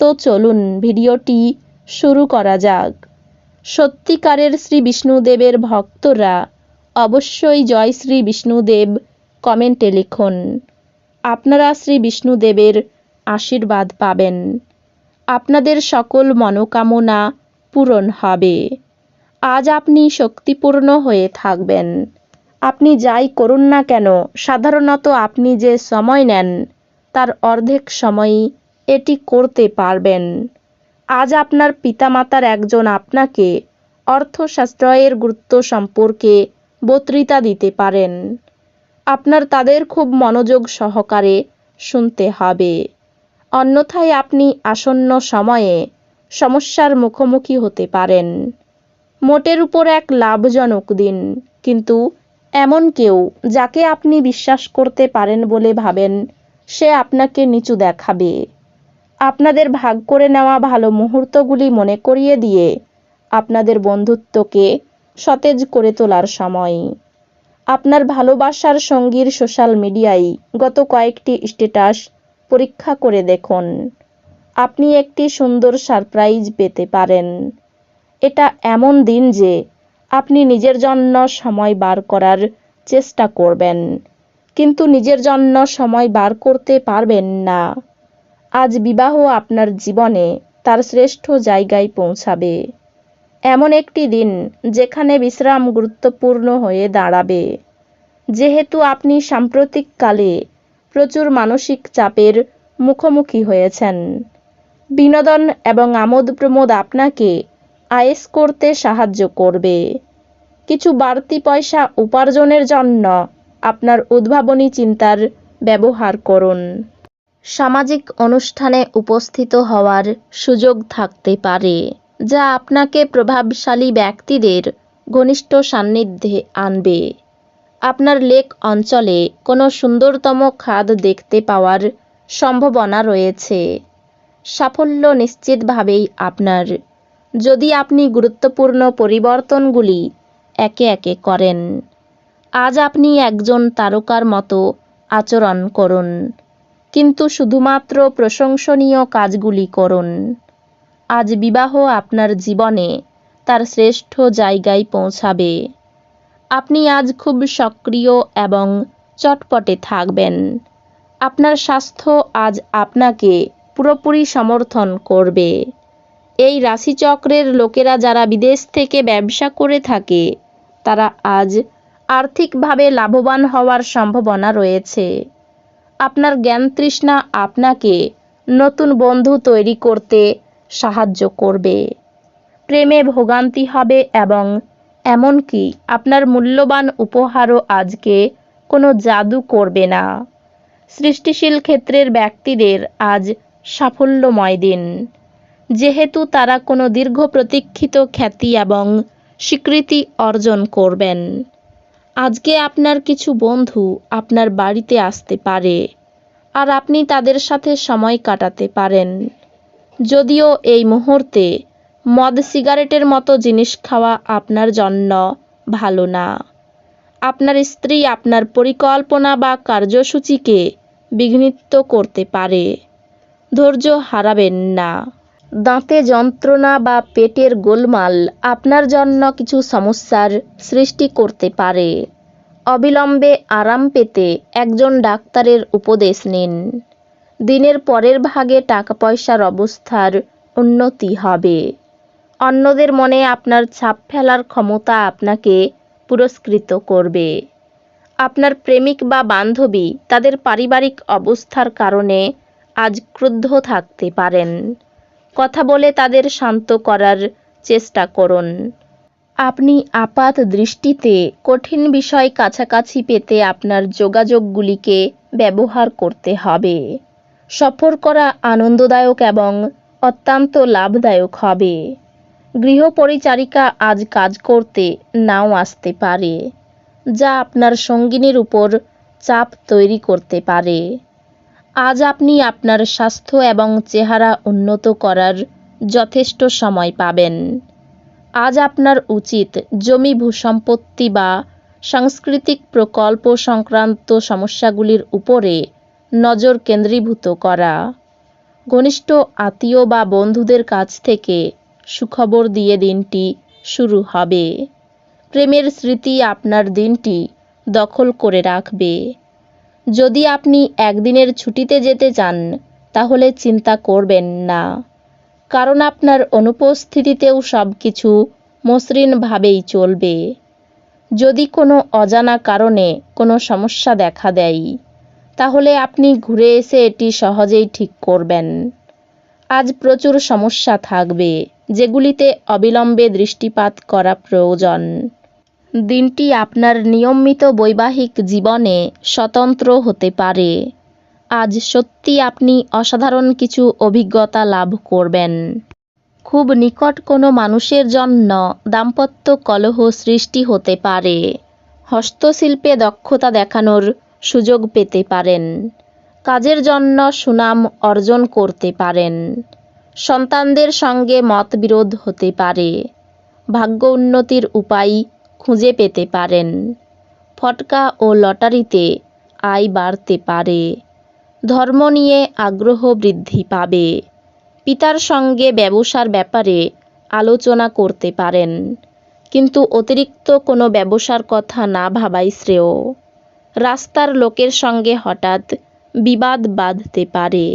তো চলুন ভিডিওটি শুরু করা যাক। সত্যিকারের শ্রী বিষ্ণুদেবের ভক্তরা অবশ্যই জয় শ্রী বিষ্ণুদেব কমেন্টে লিখুন। আপনারা শ্রী বিষ্ণুদেবের আশীর্বাদ পাবেন। আপনাদের সকল মনোকামনা পূরণ হবে। আজ আপনি শক্তিপূর্ণ হয়ে থাকবেন। আপনি যাই করুন না কেন, সাধারণত আপনি যে সময় নেন, তার অর্ধেক সময়ই এটি করতে পারবেন। আজ আপনার পিতামাতার একজন আপনাকে অর্থশাস্ত্রের গুরুত্ব সম্পর্কে বক্তৃতা দিতে পারেন। আপনার তাদের খুব মনোযোগ সহকারে শুনতে হবে। অন্যথায় আপনি আসন্ন সময়ে সমস্যার মুখোমুখি হতে পারেন। মোটের উপর এক লাভজনক দিন, কিন্তু এমন কেউ যাকে আপনি বিশ্বাস করতে পারেন বলে ভাবেন, সে আপনাকে নিচু দেখাবে। আপনাদের ভাগ করে নেওয়া ভালো মুহূর্তগুলি মনে করিয়ে দিয়ে আপনাদের বন্ধুত্বকে সতেজ করে তোলার সময়। আপনার ভালোবাসার সঙ্গীর সোশ্যাল মিডিয়ায় গত কয়েকটি স্ট্যাটাস পরীক্ষা করে দেখুন। আপনি একটি সুন্দর সারপ্রাইজ পেতে পারেন। এটা এমন দিন যে আপনি নিজের জন্য সময় বার করার চেষ্টা করবেন, কিন্তু নিজের জন্য সময় বার করতে পারবেন না। আজ বিবাহ আপনার জীবনে তার শ্রেষ্ঠ জায়গায় পৌঁছাবে। এমন একটি দিন যেখানে বিশ্রাম গুরুত্বপূর্ণ হয়ে দাঁড়াবে। যেহেতু আপনি সাম্প্রতিককালে প্রচুর মানসিক চাপের মুখোমুখি হয়েছেন। বিনোদন এবং আমোদ প্রমোদ আপনাকে আয়েস করতে সাহায্য করবে। কিছু বাড়তি পয়সা উপার্জনের জন্য আপনার উদ্ভাবনী চিন্তার ব্যবহার করুন। সামাজিক অনুষ্ঠানে উপস্থিত হওয়ার সুযোগ থাকতে পারে, যা আপনাকে প্রভাবশালী ব্যক্তিদের ঘনিষ্ঠ সান্নিধ্যে আনবে। আপনার লেক অঞ্চলে কোনো সুন্দরতম খাদ দেখতে পাওয়ার সম্ভাবনা রয়েছে। সাফল্য নিশ্চিতভাবেই আপনার। যদি আপনি গুরুত্বপূর্ণ পরিবর্তনগুলি একে একে করেন, আজ আপনি একজন তারকার মতো আচরণ করুন। কিন্তু শুধুমাত্র প্রশংসনীয় কাজগুলি করুন। আজ বিবাহ আপনার জীবনে তার শ্রেষ্ঠ জায়গায় পৌঁছাবে। আপনি আজ খুব সক্রিয় এবং চটপটে থাকবেন। আপনার স্বাস্থ্য আজ আপনাকে পুরোপুরি সমর্থন করবে। এই রাশিচক্রের লোকেরা যারা বিদেশ থেকে ব্যবসা করে থাকে, তারা আজ আর্থিকভাবে লাভবান হওয়ার সম্ভাবনা রয়েছে। আপনার জ্ঞান তৃষ্ণা আপনাকে নতুন বন্ধু তৈরি করতে সাহায্য করবে। প্রেমে ভোগান্তি হবে এবং এমনকি আপনার মূল্যবান উপহারও আজকে কোনো জাদু করবে না। সৃষ্টিশীল ক্ষেত্রের ব্যক্তিদের আজ সাফল্যময় দিন। যেহেতু তারা কোনো দীর্ঘ প্রতীক্ষিত খ্যাতি এবং স্বীকৃতি অর্জন করবেন। আজকে আপনার কিছু বন্ধু আপনার বাড়িতে আসতে পারে আর আপনি তাদের সাথে সময় কাটাতে পারেন। যদিও এই মুহূর্তে মদ সিগারেটের মতো জিনিস খাওয়া আপনার জন্য ভালো না। আপনার স্ত্রী আপনার পরিকল্পনা বা কার্যসূচিকে বিঘ্নিত করতে পারে। ধৈর্য হারাবেন না। দাঁতে যন্ত্রণা বা পেটের গোলমাল আপনার জন্য কিছু সমস্যার সৃষ্টি করতে পারে। অবিলম্বে আরাম পেতে একজন ডাক্তারের উপদেশ নিন। দিনের পরের ভাগে টাকা পয়সার অবস্থার উন্নতি হবে। অন্যদের মনে আপনার ছাপ ফেলার ক্ষমতা আপনাকে পুরস্কৃত করবে। আপনার প্রেমিক বা বান্ধবী তাদের পারিবারিক অবস্থার কারণে আজ ক্রুদ্ধ থাকতে পারেন। কথা বলে তাদের শান্ত করার চেষ্টা করুন। আপনি আপাত দৃষ্টিতে কঠিন বিষয় কাছাকাছি পেতে আপনার যোগাযোগগুলিকে ব্যবহার করতে হবে। সফর করা আনন্দদায়ক এবং অত্যন্ত লাভদায়ক হবে। গৃহপরিচারিকা আজ কাজ করতে নাও আসতে পারে, যা আপনার সঙ্গিনীর উপর চাপ তৈরি করতে পারে। আজ আপনি আপনার স্বাস্থ্য এবং চেহারা উন্নত করার যথেষ্ট সময় পাবেন। আজ আপনার উচিত জমি ভূসম্পত্তি বা সাংস্কৃতিক প্রকল্প সংক্রান্ত সমস্যাগুলির উপরে নজর কেন্দ্রীভূত করা। ঘনিষ্ঠ আত্মীয় বা বন্ধুদের কাছ থেকে সুখবর দিয়ে দিনটি শুরু হবে। প্রেমের স্মৃতি আপনার দিনটি দখল করে রাখবে। যদি আপনি একদিনের ছুটিতে যেতে চান, তাহলে চিন্তা করবেন না। কারণ আপনার অনুপস্থিতিতেও সব কিছু মসৃণভাবেই চলবে। যদি কোনো অজানা কারণে কোনো সমস্যা দেখা দেয়, তাহলে আপনি ঘুরে এসে এটি সহজেই ঠিক করবেন। আজ প্রচুর সমস্যা থাকবে, যেগুলিতে অবিলম্বে দৃষ্টিপাত করা প্রয়োজন। দিনটি আপনার নিয়মিত বৈবাহিক জীবনে স্বতন্ত্র হতে পারে। আজ সত্যি আপনি অসাধারণ কিছু অভিজ্ঞতা লাভ করবেন। খুব নিকট কোনো মানুষের জন্য দাম্পত্য কলহ সৃষ্টি হতে পারে। হস্তশিল্পে দক্ষতা দেখানোর সুযোগ পেতে পারেন। কাজের জন্য সুনাম অর্জন করতে পারেন। সন্তানদের সঙ্গে মতবিরোধ হতে পারে। ভাগ্য উন্নতির উপায় খুঁজে পেতে পারেন। ফটকা ও লটারিতে আয় বাড়তে পারে। ধর্ম নিয়ে আগ্রহ বৃদ্ধি পাবে। পিতার সঙ্গে ব্যবসার ব্যাপারে আলোচনা করতে পারেন। কিন্তু অতিরিক্ত কোনো ব্যবসার কথা না ভাবাই শ্রেয়। রাস্তার লোকের সঙ্গে হঠাৎ বিবাদ বাঁধতে পারে।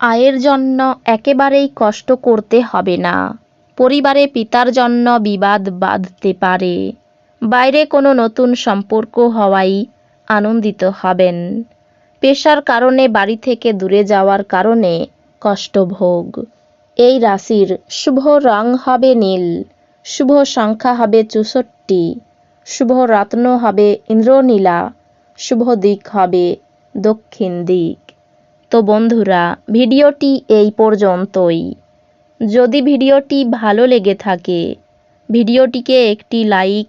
আয়ের জন্য একেবারেই কষ্ট করতে হবে না। পরিবারে পিতার জন্য বিবাদ বাঁধতে পারে। বাইরে কোনো নতুন সম্পর্ক হওয়াই আনন্দিত হবেন। পেশার কারণে বাড়ি থেকে দূরে যাওয়ার কারণে কষ্টভোগ। এই রাশির শুভ রং হবে নীল, শুভ সংখ্যা হবে চৌষট্টি, শুভ রত্ন হবে ইন্দ্রনীলা, শুভ দিক হবে দক্ষিণ দিক। তো বন্ধুরা, ভিডিওটি এই পর্যন্তই। যদি ভিডিওটি ভালো লেগে থাকে, ভিডিওটিকে একটি লাইক